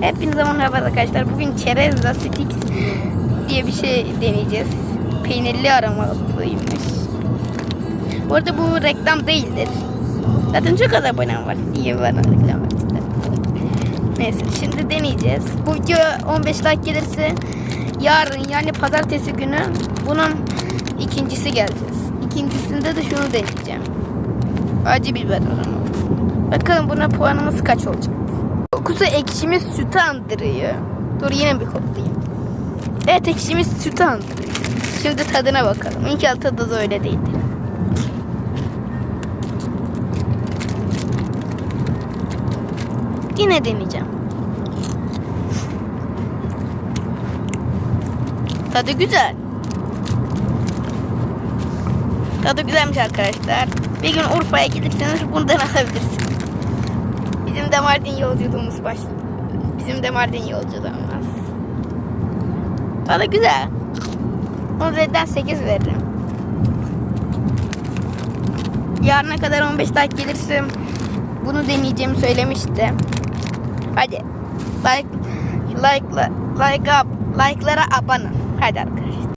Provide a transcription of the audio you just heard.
Hepinize merhaba arkadaşlar. Bugün çerezla sticks diye bir şey deneyeceğiz. Peynirli aromalıymış. Bu arada bu reklam değildir. Zaten çok az abonem var. Niye bana reklam vermişler? Neyse şimdi deneyeceğiz. Bu video 15 like gelirse yarın yani pazartesi günü bunun ikincisi geleceğiz. İkincisinde de şunu deneyeceğim. Acı biber aromalısı. Bakalım buna puanımız kaç olacak? Kokusu ekşimiz sütü andırıyor. Dur yine bir koklayayım. Evet ekşimiz sütü andırıyor. Şimdi tadına bakalım. İnşallah tadı da öyle değildir. Yine deneyeceğim. Tadı güzel. Tadı güzelmiş arkadaşlar. Bir gün Urfa'ya giderseniz bundan alabilirsiniz. De Mardin yolculuğumuz başladı. Bizim de Mardin yolculuğumuz. Tadı güzel. 10 üzerinden 8 veririm. Yarına kadar 15 like gelirse bunu deneyeceğimi söylemişti. Hadi like like like up like'lara abone. Hadi arkadaşlar.